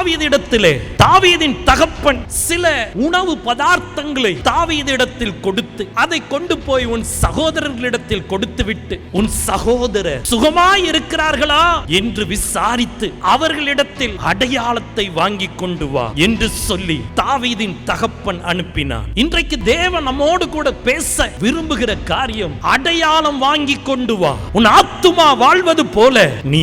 தாவீதிடத்திலே தாவீதின் தகப்பன் சில உணவு பதார்த்தங்களை தாவீதிடத்தில் கொடுத்து அதை கொண்டு போய் உன் சகோதரர்களிடத்தில் கொடுத்து விட்டு உன் சகோதரர் சுகமாய் இருக்கிறார்களா? என்று விசாரித்து அவர்களிடத்தில் அடையாளத்தை வாங்கி கொண்டு வா என்று சொல்லி தாவீதின் தகப்பன் அனுப்பினார் இன்றைக்கு தேவன் நம்மோடு கூட பேச விரும்புகிற காரியம் அடையாளம் வாங்கி கொண்டு வா. உன் ஆத்துமா வாழ்வது போல நீ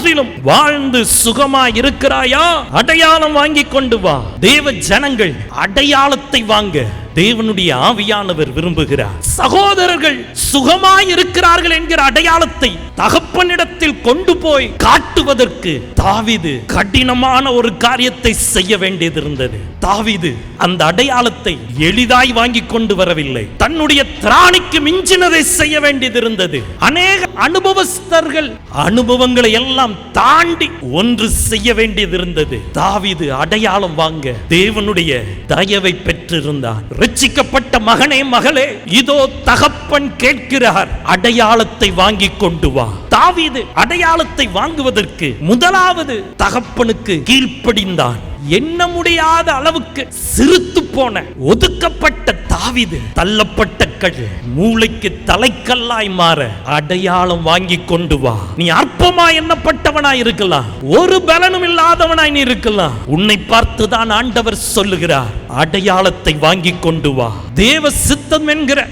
எல்லாவற்றிலும் வாழ்ந்து சுகமாய் இருக்கிறாயா அடையாளம் வாங்கி கொண்டு வா. தேவ ஜனங்கள் அடையாளத்தை வாங்க தேவனுடைய ஆவியானவர் விரும்புகிறார். சகோதரர்கள் சுகமாய் இருக்கிறார்கள் என்கிற அடையாளத்தை தகப்பனிடத்தில் கொண்டு போய் காட்டுவதற்கு தாவிது கடினமான ஒரு காரியத்தை செய்ய வேண்டியது இருந்தது தாவிது அந்த அடையாளத்தை எளிதாய் வாங்கி கொண்டு வரவில்லை. தன்னுடைய திராணிக்கு மிஞ்சினதை செய்ய வேண்டியது இருந்தது அநேக அனுபவஸ்தர்கள் அனுபவங்களை எல்லாம் தாண்டி ஒன்று செய்ய வேண்டியது இருந்தது தாவிது அடையாளம் வாங்க தேவனுடைய தயவை பெற்றிருந்தான். ரட்சிக்கப்பட்ட மகனே மகளே இதோ தகப்பன் கேட்கிறார் அடையாளத்தை வாங்கி கொண்டு வா. தாவீது அடையாளத்தை வாங்குவதற்கு முதலாவது தகப்பனுக்கு கீழ்ப்படிந்தான். எண்ண முடியாத அளவுக்கு சிறுத்து போன ஒதுக்கப்பட்ட தாவீது தள்ளப்பட்ட கல் மூளைக்கு தலைக்கல்லாய் மாற அடையாளம் வாங்கி கொண்டு வா. நீ அற்பமா எண்ணப்பட்டவனாய் இருக்கலாம். ஒரு பலனும் இல்லாதவனாய் நீ இருக்கலாம். உன்னை பார்த்துதான் ஆண்டவர் சொல்லுகிறார். அடையாளத்தை வாங்கி கொண்டு வா. தேவ சித்தம் என்கிற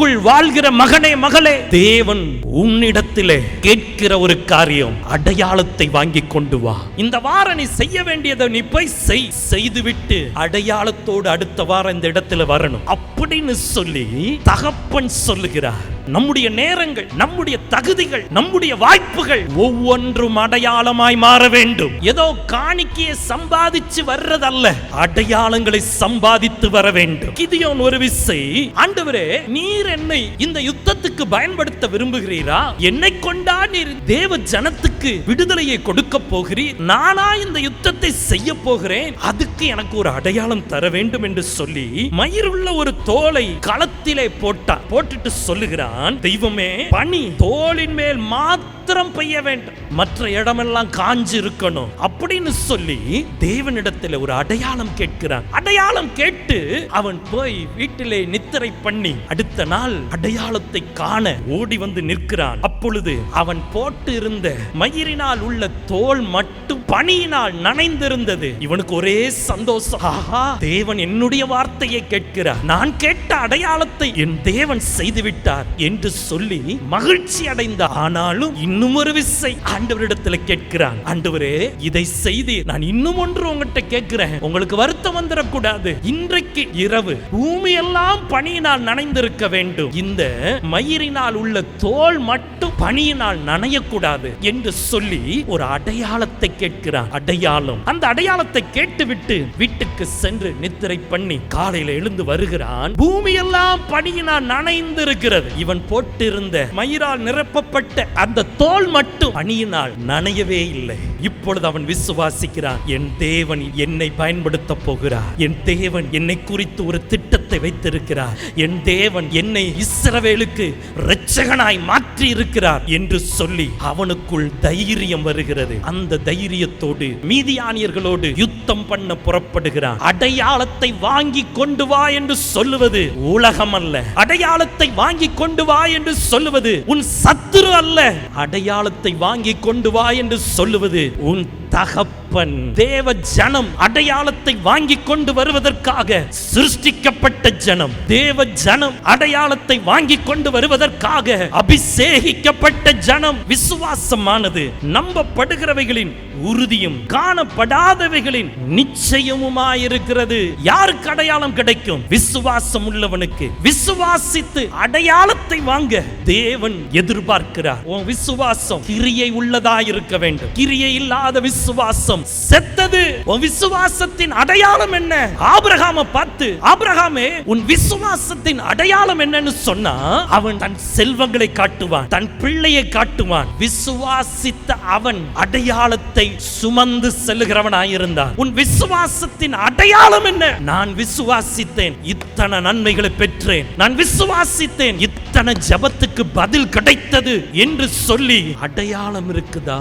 திட்டத்துக்குள் வாழ்கிற மகனே மகளே. தேவன் உன்னிடத்திலே கேட்கிற ஒரு காரியம் அடையாளத்தை வாங்கி கொண்டு வா. இந்த வாரம் நீ செய்ய வேண்டியதை நீ போய் செய். செய்துவிட்டு அடையாளத்தோடு அடுத்த வாரம் இந்த இடத்துல வரணும். அப்படின்னு சொல்லி தகப்பன் சொல்லுகிறார். நம்முடைய நேரங்கள் நம்முடைய தகுதிகள் நம்முடைய வாய்ப்புகள் ஒவ்வொன்றும் அடையாளமாய் மாற வேண்டும். ஏதோ காணிக்கையை சம்பாதிச்சு வர்றதல்ல அடையாளங்களை சம்பாதித்து வர வேண்டும். கிதியோன் ஒரு விசை ஆண்டவரே நீர் என்னை இந்த யுத்தத்துக்கு பயன்படுத்த விரும்புகிறீரா? என்னை கொண்டா நீர் தேவ ஜனத்துக்கு விடுதலையை கொடுக்க போகிறீர். நானா இந்த யுத்தத்தை செய்ய போகிறேன். அதுக்கு எனக்கு ஒரு அடையாளம் தர வேண்டும் என்று சொல்லி மயிருள்ள ஒரு தோலை களத்திலே போட்டார் போட்டுட்டு சொல்லுகிறான் தெய்வமே பனி தோளின் மேல் மாத்திரம் பெய்ய வேண்டும். மற்ற இடமெல்லாம் காஞ்சு இருக்கணும் அப்படின்னு சொல்லி தேவனிடத்தில் ஒரு அடையாளம் கேட்கிறான். அடையாளம் கேட்டு அவன் போய் வீட்டிலே நித்திரை பண்ணி அடுத்த நாள் அடையாளத்தை காண ஓடி வந்து நிற்கிறான். அப்பொழுது அவன் போட்டு இருந்த மயிரினால் உள்ள தோல் மட்டும் பனியினால் நனைந்திருந்தது. இவனுக்கு ஒரே சந்தோஷம். ஆஹா தேவன் என்னுடைய வார்த்தையை கேட்கிறார். நான் கேட்ட அடையாளத்தை என் தேவன் செய்து விட்டார் என்று சொல்லி மகிழ்ச்சி அடைந்த ஆனாலும் இன்னும் ஒரு விசை ஆண்டவரிடத்துல கேட்கிறான். ஆண்டவரே இதை செய்து நான் இன்னும் ஒன்று உங்ககிட்ட கேட்கிறேன். உங்களுக்கு வருத்தம் வந்துடக்கூடாது இன்றைக்கு இரவு பூமி எல்லாம் பணியினால் நனைந்திருக்க வேண்டும். இந்த மயிரினால் உள்ள தோல் மட்டும் பணியினால் நனையக்கூடாது என்று சொல்லி ஒரு அடையாளத்தை கேட்கிறான். அடையாளம். அந்த அடையாளத்தை கேட்டுவிட்டு வீட்டுக்கு சென்று நித்திரை பண்ணி காலையில எழுந்து வருகிறான். பூமியெல்லாம் பணியினால் நனைந்திருக்கிறது. இவன் போட்டிருந்த மயிரால் நிரப்பப்பட்ட அந்த தோல் மட்டும் பணியினால் நனையவே இல்லை. இப்பொழுது அவன் விசுவாசிக்கிறான் என் தேவன் என்னை பயன்படுத்த போகிறார். என் தேவன் என்னை குறித்து ஒரு திட்டத்தை வைத்திருக்கிறார். என் தேவன் என்னை இஸ்ரவேலுக்கு இரட்சகனாய் மாற்றி இருக்கிறார் என்று சொல்லி அவனுக்குள் தைரியம் வருகிறது. அந்த தைரியத்தோடு மீதியானியர்களோடு யுத்தம் பண்ண புறப்படுகிறான். அடையாளத்தை வாங்கி கொண்டு வா என்று சொல்லுவது உலகம் அல்ல அடையாளத்தை வாங்கி கொண்டு வா என்று சொல்லுவது உன் சத்துரு அல்ல. அடையாளத்தை வாங்கி கொண்டு வா என்று சொல்லுவது உன் தகப்பன் தேவ ஜனம் அடையாளத்தை வாங்கி கொண்டு வருவதற்காக சிருஷ்டிக்கப்பட்ட ஜனம். தேவ ஜனம் அடையாளத்தை வாங்கி கொண்டு வருவதற்காக அபிஷேகிக்கப்பட்ட ஜனம். விசுவாசமானது நம்பப்படுகிறவைகளின் உறுதியும் காணப்படாதவைகளின் நிச்சயமுமாயிருக்கிறது. யாருக்கு அடையாளம் கிடைக்கும்? விசுவாசம் உள்ளவனுக்கு விசுவாசித்து அடையாளத்தை வாங்க தேவன் எதிர்பார்க்கிறார். உன் விசுவாசம் கிரியை உள்ளதா இருக்க வேண்டும். கிரியை இல்லாத விசுவாசம் செத்தது. உன் விசுவாசத்தின் அடையாளம் என்ன? ஆபிரகாம பார்த்து ஆபிரகாமே உன் விசுவாசத்தின் அடையாளம் என்னன்னு சொன்னா அவன் தன் செல்வங்களை காட்டுவான் தன் பிள்ளையை காட்டுவான். விசுவாசித்த அவன் அடையாளத்தை சுமந்து செல்லுகிறவனாயிருந்தான். உன் விசுவாசத்தின் அடையாளம் என்ன? நான் விசுவாசித்தேன் இத்தனை நன்மைகளை பெற்றேன். நான் விசுவாசித்தேன் இத்தனை ஜபத்துக்கு பதில் கிடைத்தது என்று சொல்லி அடையாளம் இருக்குதா?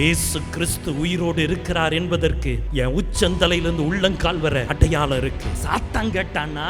இயேசு கிறிஸ்து உயிர் உயிரோடு இருக்கிறார் என்பதற்கு என் உச்சந்தலையிலிருந்து உள்ளங்கால் வர அடையாளம் இருக்கு. சாத்தான் கேட்டான்னா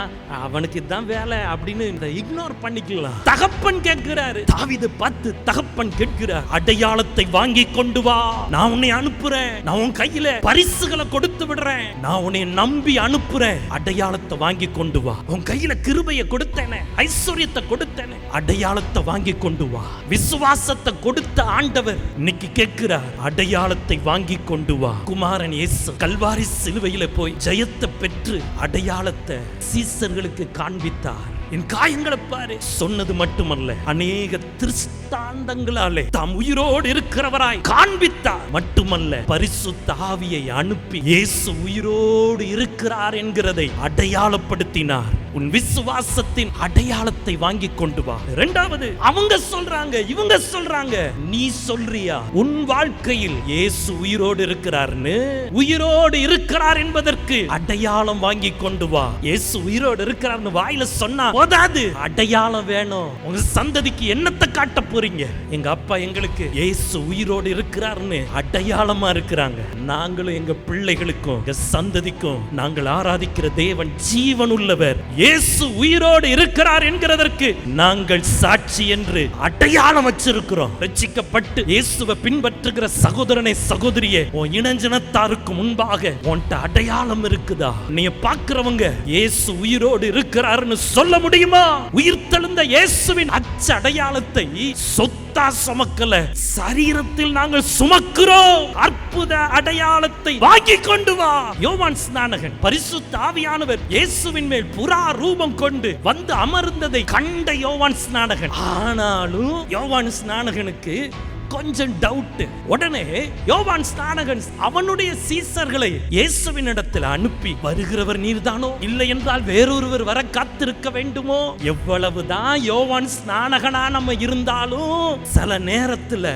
அவனுக்கு தான் வேலை அப்படின்னு இந்த இக்னோர் பண்ணிக்கலாம் தகப்பன் கேட்கிறாரு. தாவிது பார்த்து தகப்பன் கேட்கிறார் அடையாளத்தை வாங்கி கொண்டு வா. நான் உன்னை அனுப்புறேன். நான் உன் கையில பரிசுகளை கொடுத்து விடுறேன். நான் உன்னை நம்பி அனுப்புறேன். அடையாளத்தை வாங்கி கொண்டு வா. உன் கையில கிருபையை கொடுத்தேனே ஐஸ்வர்யத்தை கொடுத்தேனே. அடையாளத்தை வாங்கி கொண்டு வா. விசுவாசத்தை கொடுத்த ஆண்டவர் இன்னைக்கு கேட்கிறார் அடையாளத்தை வாங்கி கொண்டு வா. குமாரன் இயேசு கல்வாரி சிலுவையில போய் ஜெயத்தை பெற்று அடையாளத்தை சீசர்களுக்கு காண்பித்தார். என் காயங்களை பாரு. சொன்னது மட்டுமல்ல அநேக திருஷ்டாந்தங்களாலே தாம் உயிரோடு இருக்கிறவராய் காண்பித்தார். மட்டுமல்ல பரிசு தாவியை அனுப்பி இயேசு உயிரோடு இருக்கிறார் என்கிறதை அடையாளப்படுத்தினார். உன் விசுவாசத்தின் அடையாளத்தை வாங்கி கொண்டு வா. இரண்டாவது அவங்க சொல்றாங்க இவங்க சொல்றாங்க நீ சொல்றியா? உன் வாழ்க்கையில் இயேசு உயிரோடு இருக்கிறார்னு? உயிரோடு இருக்கிறார் என்பதற்கு அடையாளம் வாங்கி கொண்டு வா. இயேசு உயிரோடு இருக்கிறார்னு வாயில சொன்னா போதாது. அடையாளம் வேணும். உங்க சந்ததிக்கு என்னத்தை காட்ட போறீங்க? எங்க அப்பா எங்களுக்கு இயேசு உயிரோடு இருக்கிறார்னு அடையாளமா இருக்கிறாங்க. நாங்களும் எங்க பிள்ளைகளுக்கும் எங்க சந்ததிக்கும் நாங்கள் ஆராதிக்கிற தேவன் ஜீவன் உள்ளவர் இயேசு உயிரோடு இருக்கிறார் என்கிறதற்கு நாங்கள் சாட்சி என்று அடையாளம் வச்சிருக்கிறோம். ரட்சிக்கப்பட்டு இயேசுவை பின்பற்றுகிற சகோதரனை சகோதரியே உன் இனஞ்சனத்தாருக்கு முன்பாக உன்கிட்ட அடையாளம் இருக்குதா? நீ பார்க்கிறவங்க இயேசு உயிரோடு இருக்கிறாருன்னு சொல்ல முடியுமா? உயிர்த்தெழுந்த இயேசுவின் அச்ச அடையாளத்தை சொத்து சுமக்கல. சரீரத்தில் நாங்கள் சுமக்கிறோம். அற்புத அடையாளத்தை வாங்கி கொண்டு வா. யோவான் ஸ்நானகன் பரிசுத்த ஆவியானவர் இயேசுவின் மேல் புறா ரூபம் கொண்டு வந்து அமர்ந்ததை கண்ட யோவான் ஸ்நானகன். ஆனாலும் யோவான் ஸ்நானகனுக்கு கொஞ்சம் டவுட் உடனே யோவான் ஸ்நானகன் அவனுடைய சீசர்களை இயேசுவின் இடத்தில் அனுப்பி வருகிறவர் நீர்தானோ? இல்லை என்றால் வேறொருவர் வர காத்திருக்க வேண்டுமோ? எவ்வளவுதான் யோவான் ஸ்நானகனா நம்ம இருந்தாலும் சில நேரத்துல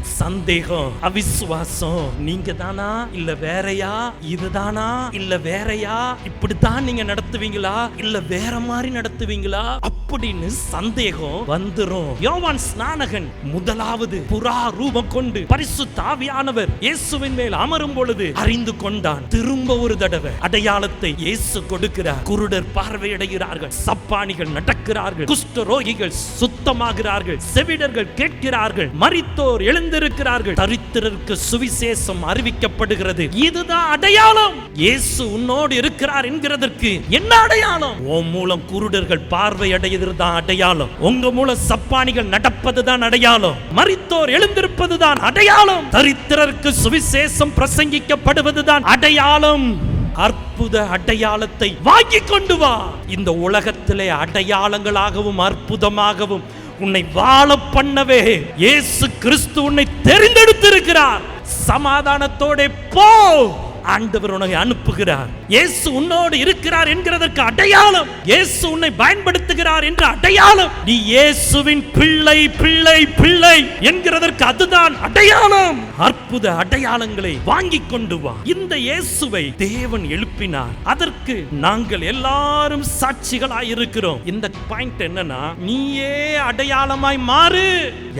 சந்தேகம் அவிசுவாசம் நீங்க தானா இல்ல வேறயா? இதுதானா? இல்ல வேறையா? இப்படித்தான் நீங்க நடத்துவீங்களா? இல்ல வேற மாதிரி நடத்துவீங்களா? அப்படின்னு சந்தேகம் வந்துரும். யோவான் ஸ்நானகன் முதலாவது புறா ரூபம் கொண்டு பரிசு தாவியானவர் இயேசுவின் மேல் அமரும் பொழுது அறிந்து கொண்டான். திரும்ப ஒரு தடவை அடையாளத்தை இயேசு கொடுக்கிறார். குருடர் பார்வையடைகிறார்கள் சப்பானிகள் நடக்கிறார்கள் குஷ்டரோகிகள் சுத்தமாகிறார்கள் செவிடர்கள் கேட்கிறார்கள் மறித்தோர் எழுந்திருக்கிறார்கள். தரித்திரருக்கு சுவிசேஷம் அறிவிக்கப்படுகிறது. இதுதான் அடையாளம். இயேசு உன்னோடு இருக்கிறார் என்கிறதற்கு என்ன அடையாளம்? ஓ மூலம் குருடர்கள் பார்வை அடையதுதான் அடையாளம். உங்க மூலம் சப்பானிகள் நடப்பதுதான் அடையாளம். மரித்தோர் எழுந்திருப்பதுதான் அடையாளம். தரித்திரருக்கு சுவிசேஷம் பிரசங்கிக்கப்படுவதுதான் அடையாளம். அற்புத அடையாளத்தை வாங்கி கொண்டு வா. இந்த உலகத்திலே அடையாளங்களாகவும் அற்புதமாகவும் உன்னை வாழ பண்ணவே இயேசு கிறிஸ்து உன்னை தெரிந்தெடுத்திருக்கிறார். சமாதானத்தோட போ. ஆண்டவர் உனக்கு அனுப்புகிறார். இயேசு உன்னோடு இருக்கிறார் என்கிறதற்கு அடையாளம். இயேசு உன்னை பயன்படுத்துகிறார் என்ற அடையாளம். நீ இயேசுவின் பிள்ளை பிள்ளை பிள்ளை என்கிறதற்கு அதுதான் அடையாளம். அற்புத அடையாளங்களை வாங்கி கொண்டு வா. இந்த இயேசுவை தேவன் எழுப்பினார். அதற்கு நாங்கள் எல்லாரும் சாட்சிகளாய் இருக்கிறோம். இந்த பாயிண்ட் என்னன்னா நீயே அடையாளமாய் மாறு.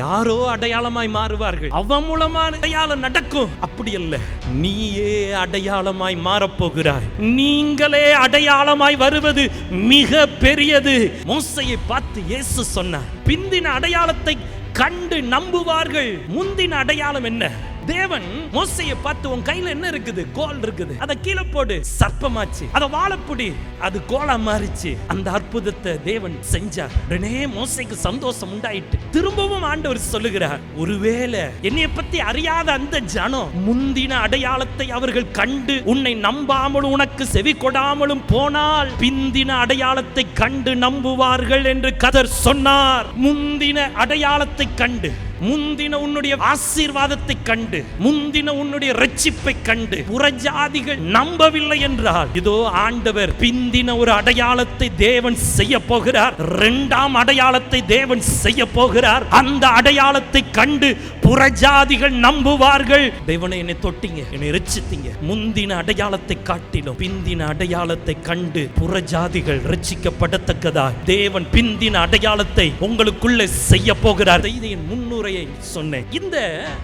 யாரோ அடையாளமாய் மாறுவார்கள். அவன் மூலமா அடையாளம் நடக்கும். அப்படி இல்லை நீயே அடையாளமாய் மாறப்போகிறாய். நீங்களே அடையாளமாய் வருவது மிக பெரியது. மோசையை பார்த்து இயேசு சொன்னார் பிந்தின அடையாளத்தை கண்டு நம்புவார்கள். முந்தின அடையாளம் என்ன? தேவன் மோசையை பார்த்து உன் கையில என்ன இருக்குது? கோல் இருக்குது. அதை கீழே போடு. சர்ப்பமாச்சு. அதை வாழப்புடி. அது கோலா மாறிச்சு. அந்த அற்புதத்தை தேவன் செஞ்சார். உடனே மோசைக்கு சந்தோஷம் உண்டாயிட்டு திரும்பவும் ஆண்டவர் சொல்லுகிறார் ஒருவேளை என்னைய பத்தி அறியாத அந்த ஜனம் முந்தின அடையாளத்தை அவர்கள் கண்டு உன்னை நம்பாமலும் உனக்கு செவி கொடாமலும் போனால் பிந்தின அடையாளத்தை கண்டு நம்புவார்கள் என்று கதர் சொன்னார். முந்தின அடையாளத்தை கண்டு முந்தின உன்னுடைய ஆசீர்வாதத்தை கண்டு முந்தின உன்னுடைய ரட்சிப்பை கண்டு புறஜாதிகள் நம்பவில்லை என்றால் இதோ ஆண்டவர் பிந்தின ஒரு அடையாளத்தை தேவன் செய்ய போகிறார். இரண்டாம் அடையாளத்தை தேவன் செய்ய போகிறார். அந்த அடையாளத்தை கண்டு புறஜாதிகள் நம்புவார்கள். தேவனை என்னை தொட்டீங்க என்னை ரட்சித்தீங்க. முந்தின அடையாளத்தை காட்டிலும் பிந்தின அடையாளத்தை கண்டு புறஜாதிகள் ரட்சிக்கப்படத்தக்கதா தேவன் பிந்தின அடையாளத்தை உங்களுக்குள்ள செய்ய போகிறார். செய்தியின் முன்னுரையை சொன்னேன். இந்த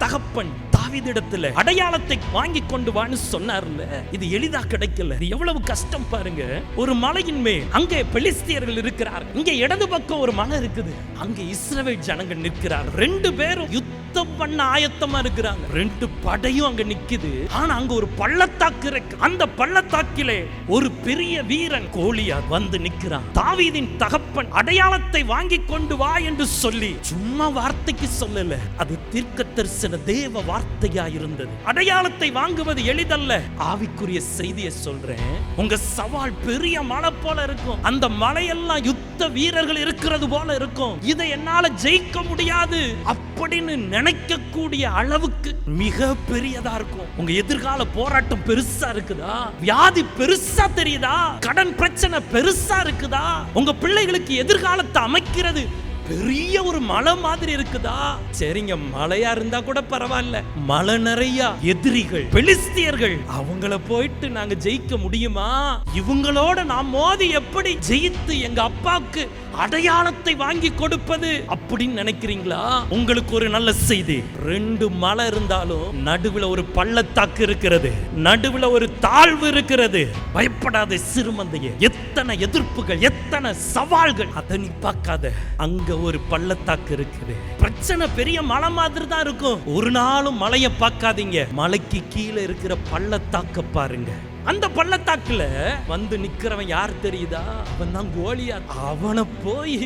தகப்பன் தாவிதிடத்துல அடையாளத்தை வாங்கி கொண்டு வான்னு சொன்னார்ல. இது எளிதா கிடைக்கல. இது எவ்வளவு கஷ்டம் பாருங்க. ஒரு மலையின் மேல் அங்கே பெலிஸ்தியர்கள் இருக்கிறார் இங்க இடது பக்கம் ஒரு மலை இருக்குது. அங்க இஸ்ரவேல் ஜனங்கள் நிற்கிறார் ரெண்டு பேரும் யுத்தம் பண்ண ஆயத்தமா இருக்கிறாங்க. ரெண்டு படையும் அங்க நிக்குது. ஆனா அங்க ஒரு பள்ளத்தாக்கு இருக்கு. அந்த பள்ளத்தாக்கிலே ஒரு பெரிய வீரன் கோழியார் வந்து நிக்கிறான். தாவீதின் தகப்பன் அடையாளத்தை வாங்கி கொண்டு வா என்று சொல்லி சும்மா வார்த்தைக்கு சொல்லல. அது தீர்க்க தரிசன தேவ வார்த்தையா இருந்தது அடையாளத்தை வாங்குவது எளிதல்ல. ஆவிக்குரிய செய்தியை சொல்றேன். உங்க சவால் பெரிய மலை போல இருக்கும். அந்த மலையெல்லாம் யுத்த வீரர்கள் இருக்கிறது போல இருக்கும். இதை என்னால ஜெயிக்க முடியாது அப்படின்னு நினைக்கக்கூடிய அளவுக்கு மிக பெரியதா இருக்கும். உங்க எதிர்கால போராட்டம் பெருசா இருக்குதா? வியாதி பெருசா தெரியுதா? கடன் பிரச்சனை பெருசா இருக்குதா? உங்க பிள்ளைகளுக்கு எதிர்காலத்தை அமைக்கிறது பெரிய ஒரு மலை மாதிரி இருக்குதா? சரிங்க மலையா இருந்தா கூட பரவாயில்ல. மலை நிறைய எதிரிகள் பெலிஸ்தியர்கள் அவங்கள போயிட்டு நாங்க ஜெயிக்க முடியுமா? இவங்களோட நான் மோதி எப்படி ஜெயித்து எங்க அப்பாவுக்கு அடையாளத்தை வாங்கி கொடுப்பது அப்படின்னு நினைக்கிறீங்களா? உங்களுக்கு ஒரு நல்ல செய்தி. ரெண்டு மலை இருந்தாலும் நடுவுல ஒரு பள்ளத்தாக்கு இருக்கிறது. நடுவுல ஒரு தாழ்வு இருக்கிறது. பயப்படாத சிறுமந்தைய. எத்தனை எதிர்ப்புகள் எத்தனை சவால்கள். அதை நீ பார்க்காத. அங்க ஒரு பள்ளத்தாக்கு இருக்குது. பிரச்சனை பெரிய மலை மாதிரி தான் இருக்கும். ஒரு நாளும் மலையை பார்க்காதீங்க. மலைக்கு கீழே இருக்கிற பள்ளத்தாக்க பாருங்க. அந்த பள்ளத்தாக்குல வந்து நிக்கிறவன் யார் தெரியுதா? அவன் தான் கோலியா அவனை போய்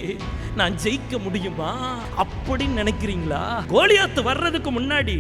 நான் ஜெயிக்க முடியுமா? அப்படின்னு நினைக்கிறீங்களா? கோலியாத்து வர்றதுக்கு முன்னாடி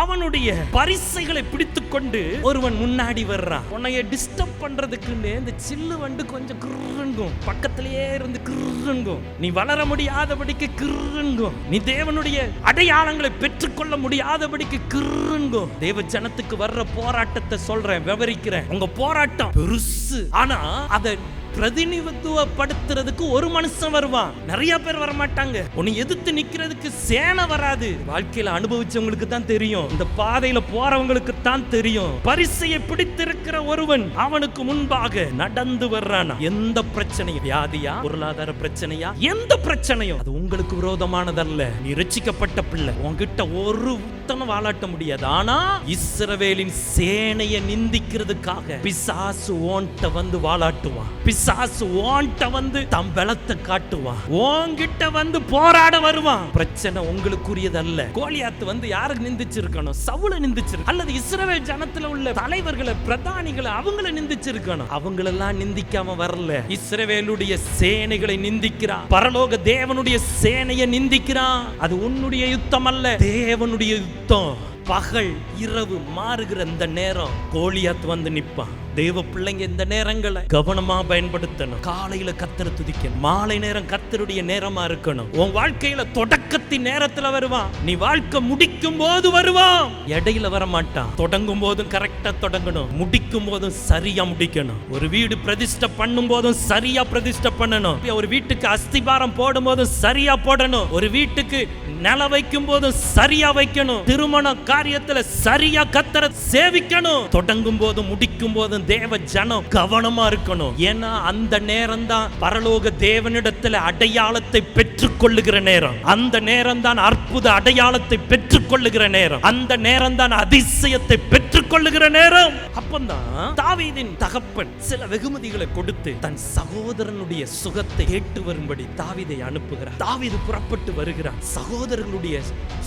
அவனுடைய பரிசைகளை பிடித்து கொண்டு ஒருவன் முன்னாடி வர்றான். உன்னைய டிஸ்டர்ப் பண்றதுக்குன்னு இந்த சில்லு வண்டு கொஞ்சம் கிருங்கும் பக்கத்திலேயே இருந்து கிருங்கும் நீ வளர முடியாதபடிக்கு கிருங்கும் நீ தேவனுடைய அடையாளங்களை பெற்றுக்கொள்ள முடியாதபடிக்கு கிருங்கும் தேவ ஜனத்துக்கு வர்ற போராட்டத்தை சொல்றேன் விவரிக்கிறேன். அவங்க போராட்டம் பெருசு. ஆனா அதை பிரதிநிதித்துவப்படுத்துறதுக்கு ஒரு மனுஷன் வருவான். நிறைய பேர் வர மாட்டாங்க உன்னை எதிர்த்து நிக்கிறதுக்கு சேனை வராது. வாழ்க்கையில அனுபவிச்சவங்களுக்கு தான் தெரியும். இந்த பாதையில போறவங்களுக்கு தான் தெரியும். பரிசையை பிடித்திருக்கிற ஒருவன் அவனுக்கு முன்பாக நடந்து வர்றான். எந்த பிரச்சனையும் வியாதியா பொருளாதார பிரச்சனையா எந்த பிரச்சனையும். அது உங்களுக்கு விரோதமானதல்ல. நீ ரசிக்கப்பட்ட பிள்ளை. உன்கிட்ட ஒரு உத்தனம் வாலாட்ட முடியாது. ஆனா இஸ்ரவேலின் சேனையை நிந்திக்கிறதுக்காக பிசாசு ஓன்ட்ட வந்து வாழாட்டுவான். பிசாசு ஓன்ட்ட வந்து தம் பலத்தை காட்டுவான். உன்கிட்ட வந்து போராட வருவான். பிரச்சனை உங்களுக்குரியதல்ல. கோலியாத்து வந்து யாருக்கு நிந்திச்சிருக்கணும்? சவுல நிந்திச்சிருக்கணும் அல்லது இஸ்ரவேல் ஜனத்துல உள்ள தலைவர்களை பிரதானிகளை அவங்கள நிந்திச்சிருக்கணும். அவங்களெல்லாம் நிந்திக்காம வரல. இஸ்ரவேலுடைய சேனைகளை நிந்திக்கிறான். பரலோக தேவனுடைய சேனையை நிந்திக்கிறான். அது உன்னுடைய யுத்தம் அல்ல தேவனுடைய யுத்தம். பகல் இரவு மாறுகிற அந்த நேரம் கோலியாத் வந்து நிப்பான். தேவ பிள்ளைங்க இந்த நேரங்களை கவனமா பயன்படுத்தணும். காலையில கத்தர துதிக்கணும். மாலை நேரம் கத்தருடைய நேரமா இருக்கணும். உன் வாழ்க்கையில தொடக்கத்தின் நேரத்துல வருவான். நீ வாழ்க்கை முடிக்கும் போது வருவான். இடையில வர மாட்டான் தொடங்கும் போதும் கரெக்டா தொடங்கணும். முடிக்கும் போதும் சரியா முடிக்கணும். ஒரு வீடு பிரதிஷ்டை பண்ணும் போதும் சரியா பிரதிஷ்டை பண்ணணும். ஒரு வீட்டுக்கு அஸ்திபாரம் போடும் போதும் சரியா போடணும். ஒரு வீட்டுக்கு நில வைக்கும் போதும் சரியா வைக்கணும். திருமண காரியத்துல சரியா கத்தர சேவிக்கணும். தொடங்கும் போதும் முடிக்கும் போதும் தேவ ஜனம் கவனமா இருக்கணும். ஏன்னா அந்த நேரம் தான் பரலோக தேவனிடத்துல அடையாளத்தை பெற்றுக்கொள்ளுகிற நேரம். அந்த நேரம் தான் அற்புத அடையாளத்தை பெற்றுக்கொள்ளுகிற நேரம். அந்த நேரம் தான் அதிசயத்தை பெற்றுக்கொள்ளுகிற நேரம். அப்பந்தான் தாவீதின் தகப்பன் சில வெகுமதிகளை கொடுத்து தன் சகோதரனுடைய சுகத்தை கேட்டு வரும்படி தாவீதை அனுப்புகிறார். தாவீது புறப்பட்டு வருகிறார். சகோதரர்களுடைய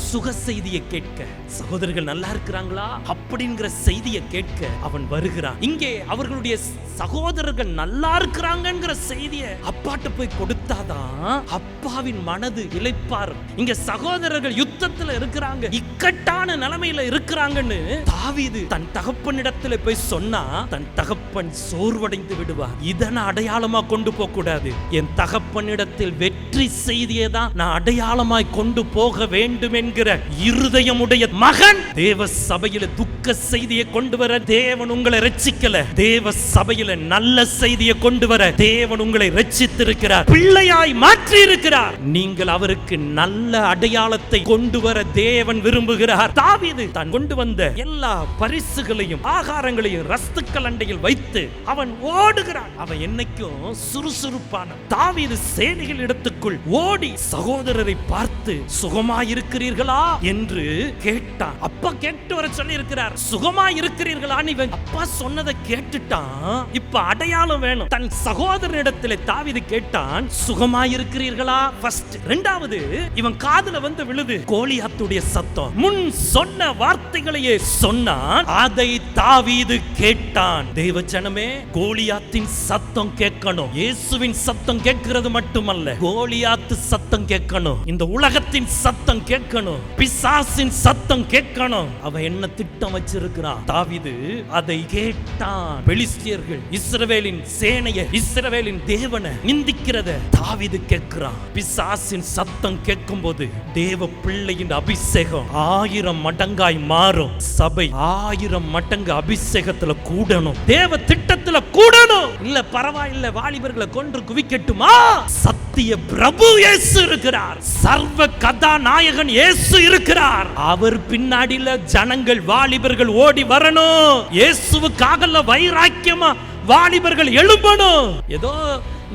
சுக செய்தியை கேட்க. சகோதரர்கள் நல்லா இருக்கிறாங்களா? அப்படிங்கிற செய்தியை கேட்க அவன் வருகிறான். இங்க அவர்களுடைய சகோதரர்கள் நல்லா இருக்கிறாங்கிற செய்தியை அப்பாட்ட போய் கொடுத்தாதான் அப்பாவின் மனது இழைப்பார் இங்க சகோதரர்கள் யுத்தத்துல இருக்கிறாங்க இக்கட்டான நிலைமையில இருக்கிறாங்கன்னு தாவிது தன் தகப்பனிடத்துல போய் சொன்னா தன் தகப்பன் சோர்வடைந்து விடுவார். இதை அடையாளமா கொண்டு போக கூடாது என் தகப்பனிடத்தில் வெற்றி செய்தியை தான் நான் அடையாளமாய் கொண்டு போக வேண்டும் என்கிற இருதயமுடைய மகன் தேவ சபையில துக்க செய்தியை கொண்டு வர தேவன் உங்களை ரட்சிக்கல தேவ சபையில நல்ல செய்தியை கொண்டு வர தேவன் உங்களை ரட்சித்திருக்கிறார் பிள்ளையாய் மாற்றி இருக்கிறார் நீங்கள் அவருக்கு நல்ல அடையாளத்தை கொண்டு வர தேவன் விரும்புகிறார். தாவீது தான் கொண்டு வந்த எல்லா பரிசுகளையும் ஆகாரங்களையும் ரஸ்துக்கள் அண்டையில் வைத்து அவன் ஓடுகிறான். அவன் என்னைக்கும் சுறுசுறுப்பான தாவீது சேனைகள் இடத்துக்குள் ஓடி சகோதரரை பார்த்து சுகமாயிருக்கிறீர்களா? என்று கேட்டான். அப்பா கேட்டு வர சொல்லி இருக்கிறார் சுகமா இருக்கிறீர்களான்னு இவன் அப்பா சொன்னதை கேட்டுட்டான். இப்ப அடையாளம் வேணும். தன் சகோதரனிடத்தில் தாவிது கேட்டான் சுகமா இருக்கிறீர்களா? ஃபர்ஸ்ட் ரெண்டாவது இவன் காதுல வந்து விழுது. கோலியாத்துடைய சத்தம். முன் சொன்ன வார்த்தைகளையே சொன்னான். அதை தாவீது கேட்டான். தேவ ஜனமே கோலியாத்தின் சத்தம் கேட்கணும். இயேசுவின் சத்தம் கேட்கிறது மட்டுமல்ல. கோலியாத்து சத்தம் கேட்கணும். இந்த உலகத்தின் சத்தம் கேட்கணும். பிசாசின் சத்தம் கேட்கணும். அவன் என்ன திட்டம் வச்சிருக்கிறான் தாவிது அதை கேட்டான். பெலிஸ்தியர்கள் இஸ்ரவேலின் சேனைய இஸ்ரவேலின் தேவனை நிந்திக்கிறத தாவிது கேட்கிறான். பிசாசின் சத்தம் கேட்கும் போது தேவ பிள்ளையின் அபிஷேகம் ஆயிரம் மடங்காய் மாறும். சபை ஆயிரம் மடங்கு அபிஷேகத்துல கூடணும். தேவ திட்டத்துல கூடணும். இல்ல பரவாயில்ல வாலிபர்களை கொன்று குவிக்கட்டுமா? சத்திய பிரபு இயேசு இருக்கிறார். சர்வ கதாநாயகன் இயேசு இருக்கிறார். அவர் பின்னாடி பின்னாடில ஜனங்கள் வாலிபர்கள் ஓடி வரணும். இயேசுவுக்காக வைராக்கியமா வாலிபர்கள் எழும்பணும். ஏதோ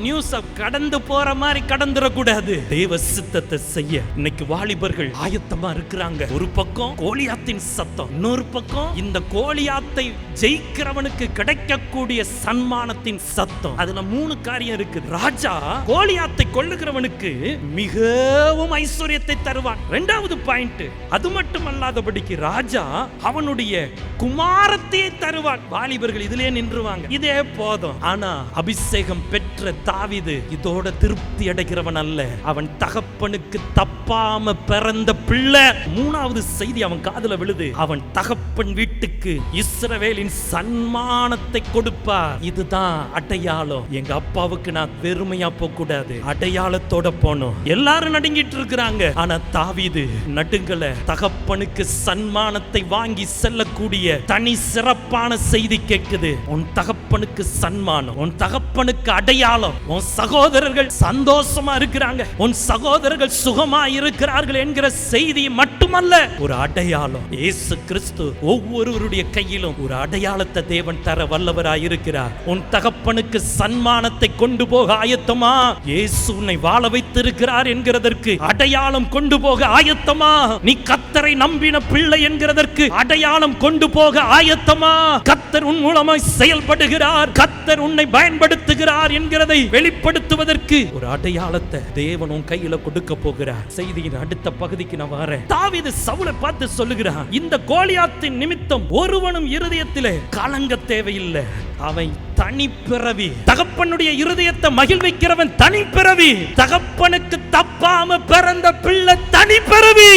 நியூஸை கடந்து போற மாதிரி கடந்துடக்கூடாது. தேவ சித்தத்தை செய்ய இன்னைக்கு வாலிபர்கள் ஆயத்தமா இருக்கிறாங்க. ஒரு பக்கம் கோலியாத்தின் சத்தம் இன்னொரு பக்கம் இந்த கோலியாத்தை ஜெயிக்கிறவனுக்கு கிடைக்கக்கூடிய சன்மானத்தின் சத்தம். அதுல மூணு காரியம் இருக்கு ராஜா கோலியாத்தை கொள்ளுகிறவனுக்கு மிகவும் ஐஸ்வர்யத்தை தருவான். ரெண்டாவது பாயிண்ட் அது மட்டும் அல்லாதபடிக்கு ராஜா அவனுடைய குமாரத்தையே தருவான். வாலிபர்கள் இதுலயே நின்றுவாங்க. இதே போதும். ஆனா அபிஷேகம் பெற்ற தாவிது இதோட திருப்தி அடைகிறவன் அல்ல. அவன் தகப்பனுக்கு தப்பாம பிறந்த பிள்ளை. மூணாவது செய்தி அவன் காதுல விழுது. அவன் தகப்பன் வீட்டுக்கு இஸ்ரவேலின் சன்மானத்தை கொடுப்பார். இதுதான் அடையாளம். எங்க அப்பாவுக்கு நான் வெறுமையா போக கூடாது அடையாளத்தோட போனோம். எல்லாரும் நடுங்கிட்டு இருக்கிறாங்க. ஆனா தாவிது நடுங்கல. தகப்பனுக்கு சன்மானத்தை வாங்கி செல்லக்கூடிய தனி சிறப்பான செய்தி கேட்குது உன் தகப்பனுக்கு சன்மானம் உன் தகப்பனுக்கு அடையாளம். உன் சகோதரர்கள் சந்தோஷமா இருக்கிறாங்க. உன் சகோதரர்கள் சுகமா இருக்கிறார்கள் என்கிற செய்தி மட்டுமல்ல ஒரு அடையாளம். இயேசு கிறிஸ்து ஒவ்வொருவருடைய கையிலும் ஒரு அடையாளத்தை தேவன் தர வல்லவராய் இருக்கிறார். உன் தகப்பனுக்கு சன்மானத்தை கொண்டு போக ஆயத்தமா? இயேசு உன்னை வாழ வைத்திருக்கிறார் என்கிறதற்கு அடையாளம் கொண்டு போக ஆயத்தமா? நீ கத்தரை நம்பின பிள்ளை என்கிறதற்கு அடையாளம் கொண்டு போக ஆயத்தமா? கத்தர் உன் மூலமாய் செயல்படுகிறார். கத்தர் உன்னை பயன்படுத்துகிறார் என்கிறதை வெளிப்படுத்துவதற்கு ஒரு அடையாளத்தை தேவன் உன் கையில கொடுக்க போகிறார். செய்தியின் அடுத்த பகுதிக்கு நான் வரேன். தாவிது சவுளை பார்த்து சொல்லுகிறான் இந்த கோலியாத்தின் நிமித்தம் ஒருவனும் இருதயத்திலே கலங்க தேவையில்லை. அவன் தனிப்பிறவி தகப்பனுடைய இருதயத்தை மகிழ்விக்கிறவன் தனிப்பிறவி தகப்பனுக்கு தப்பாம பிறந்த பிள்ளை தனிப்பிறவி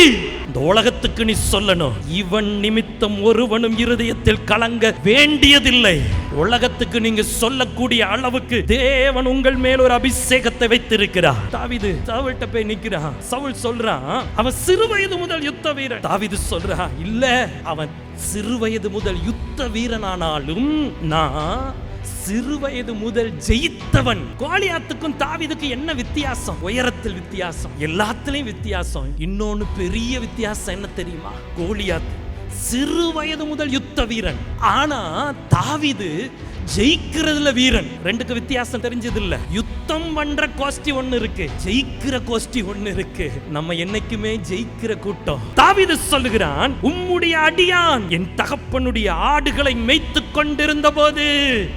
இந்த உலகத்துக்கு நீ சொல்லணும். இவன் நிமித்தம் ஒருவனும் இருதயத்தில் கலங்க வேண்டியதில்லை. உலகத்துக்கு நீங்க சொல்லக்கூடிய அளவுக்கு தேவன் உங்கள் மேல் ஒரு அபிஷேகத்தை வைத்திருக்கிறார். தாவிது சவுல்ட்ட போய் நிக்கிறான். சவுள் சொல்றான் அவன் சிறு வயது முதல் யுத்த வீரன். தாவிது சொல்றான் இல்ல அவன் சிறு வயது முதல் யுத்த வீரனானாலும் நான் சிறுவயது முதல் ஜெயித்தவன் கோலியாத்துக்கும் தாவீதுக்கு என்ன வித்தியாசம்? உயரத்தில் வித்தியாசம் எல்லாத்துலயும் வித்தியாசம். இன்னொன்னு பெரிய வித்தியாசம் என்ன தெரியுமா? கோலியாத் சிறு வயது முதல் யுத்த வீரன். ஆனா தாவிது ஜெயிக்கிறதுல வீரன். ரெண்டுக்கு வித்தியாசம் தெரிஞ்சது இல்ல யுத்தம் பண்ற கோஷ்டி ஒண்ணு இருக்கு. ஜெயிக்கிற கோஷ்டி ஒண்ணு இருக்கு. நம்ம என்னைக்குமே ஜெயிக்கிற கூட்டம். தாவீது சொல்லுகிறான் உம்முடைய அடியான் என் தகப்பனுடைய ஆடுகளை மேய்த்து கொண்டிருந்த போது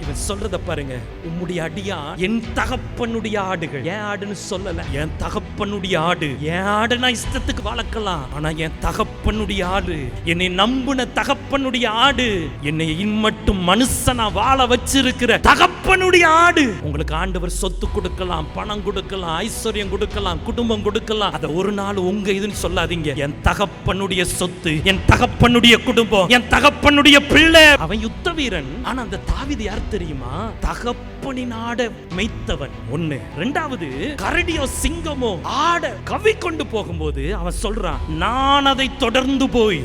இவன் சொல்றத பாருங்க. உம்முடைய அடியான் என் தகப்பனுடைய ஆடுகள். என் ஆடுன்னு சொல்லல? என் தகப்பனுடைய ஆடு. என் ஆடு நான் இஷ்டத்துக்கு வளர்க்கலாம் ஆனா என் தகப்பனுடைய ஆடு. என்னை நம்புன தகப்பனுடைய ஆடு. என்னை இன்மட்டும் மனுஷனா வாழ வச்சிருக்கிற தகப்பனுடைய ஆடு. உங்களுக்கு ஆண்டவர் சொத்து கொடுக்கலாம் பணம் கொடுக்கலாம் ஐஸ்வர்யம் கொடுக்கலாம் குடும்பம் கொடுக்கலாம். அதை ஒரு நாள் உங்க இதுன்னு சொல்லாதீங்க. என் தகப்பனுடைய சொத்து என் தகப்பனுடைய குடும்பம் என் தகப்பனுடைய பிள்ளை. அவன் யுத்த வீரன் ஆனா அந்த தாவிது யார் தெரியுமா? தகப்பனி ஆட மெய்த்தவன். ஒண்ணு. ரெண்டாவது கரடியோ சிங்கமோ ஆட கவி கொண்டு போகும்போது அவன் சொல்றான் நான் அதை தொடர்ந்து போய்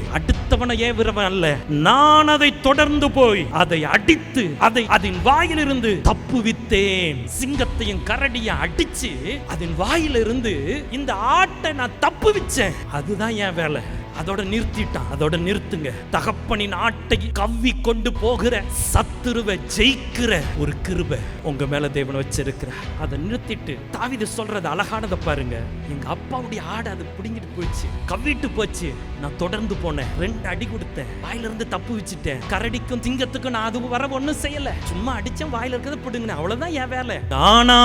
அடுத்தவனை ஏவுறவன் அல்ல? நான் அதை தொடர்ந்து போய் அதை அடித்து அதை அதன் வாயிலிருந்து தப்புவித்தேன் சிங்கத்தையும் கரடியும் அடிச்சு அதன் வாயிலிருந்து இந்த ஆட்டை நான் தப்புவிச்சேன் அதுதான் என் வேலை. அதோட நிறுத்திட்டான். அதோட நிறுத்துங்க. தகப்பனின் ஆட்டை கவ்வி கொண்டு போகிற சத்துருவை ஜெயிக்கிற ஒரு கிருபை உங்க மேல தேவன் வச்சிருக்கிற. அதை நிறுத்திட்டு தாவித சொல்றது அழகானதை பாருங்க. எங்க அப்பாவுடைய ஆடை அது பிடிங்கிட்டு போச்சு கவ்விட்டு போச்சு. நான் தொடர்ந்து போனேன். ரெண்டு அடி கொடுத்தேன். வாயில இருந்து தப்பு வச்சுட்டேன். கரடிக்கும் திங்கத்துக்கும் நான் அது வர ஒண்ணும் செய்யல. சும்மா அடிச்சேன் வாயில இருக்கிறத பிடுங்கினேன். அவ்வளவுதான் என் வேலை. ஆனா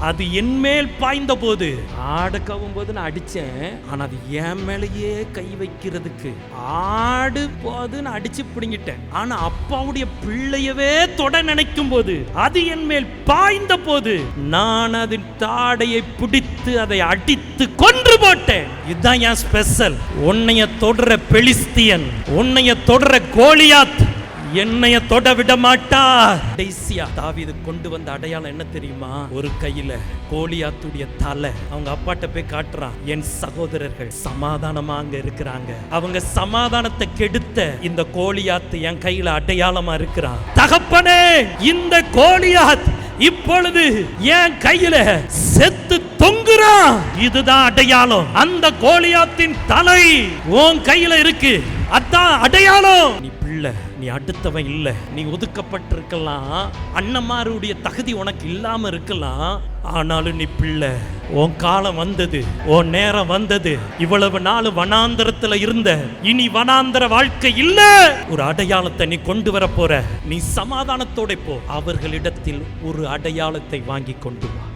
அது என் மேல் பாய்ந்த போது ஆடு கவும் போது நான் அடிச்சேன். ஆனா அது என் மேலேயே கை வைக்கிறதுக்கு ஆடு போது அடிச்சு பிடிங்கிட்டேன். ஆனா அப்பாவுடைய பிள்ளையவே தொட நினைக்கும் போது அது என் மேல் பாய்ந்த போது நான் அதன் தாடையை பிடித்து அதை அடித்து கொன்று போட்டேன். இதுதான் என் ஸ்பெஷல் உன்னைய தொடர பெலிஸ்தியன் உன்னைய தொடர கோலியாத் என்னைய தொட விட மாட்டார். கடைசியா தாவிது கொண்டு வந்த அடையாளம் என்ன தெரியுமா? ஒரு கையில கோலியாத்துடைய தலை. அவங்க அப்பாட்ட போய் காட்டுறான் என் சகோதரர்கள் சமாதானமா அங்க இருக்கிறாங்க. அவங்க சமாதானத்தை கெடுத்த இந்த கோலியாத்து என் கையில அடையாளமா இருக்கிறான். தகப்பனே இந்த கோலியாத் இப்பொழுது என் கையில செத்து தொங்குறான். இதுதான் அடையாளம். அந்த கோலியாத்தின் தலை உன் கையில இருக்கு. அதான் அடையாளம். நீ அடுத்தவன் இல்லை. நீ ஒதுக்கப்பட்டிருக்கலாம். அண்ணமாருடைய தகுதி உனக்கு இல்லாம இருக்கலாம். ஆனாலும் நீ பிள்ளை. உன் காலம் வந்தது. உன் நேரம் வந்தது. இவ்வளவு நாள் வனாந்தரத்துல இருந்த. இனி வனாந்தர வாழ்க்கை இல்ல. ஒரு அடையாளத்தை நீ கொண்டு வர போற. நீ சமாதானத்தோட போ. அவர்களிடத்தில் ஒரு அடையாளத்தை வாங்கி கொண்டு வா.